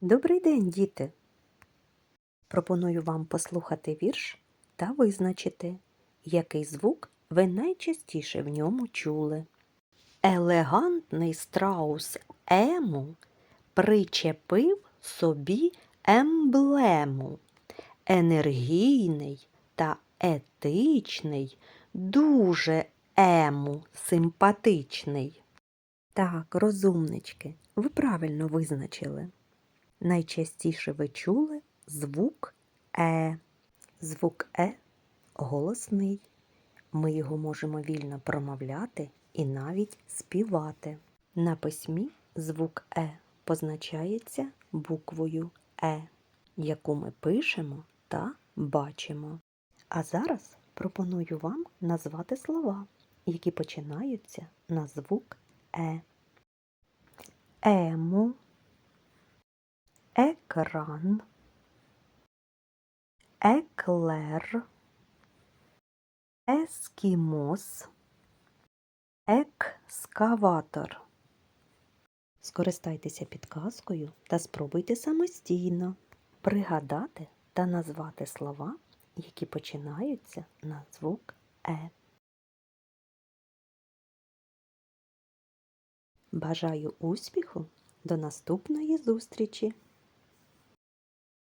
Добрий день, діти! Пропоную вам послухати вірш та визначити, який звук ви найчастіше в ньому чули. Елегантний страус ему причепив собі емблему. Енергійний та етичний, дуже ему симпатичний. Так, розумнички, ви правильно визначили. Найчастіше ви чули звук Е. Звук Е голосний. Ми його можемо вільно промовляти і навіть співати. На письмі звук Е позначається буквою Е, яку ми пишемо та бачимо. А зараз пропоную вам назвати слова, які починаються на звук Е. Ему екран, еклер, ескімос, екскаватор. Скористайтеся підказкою та спробуйте самостійно пригадати та назвати слова, які починаються на звук Е. Бажаю успіху! До наступної зустрічі!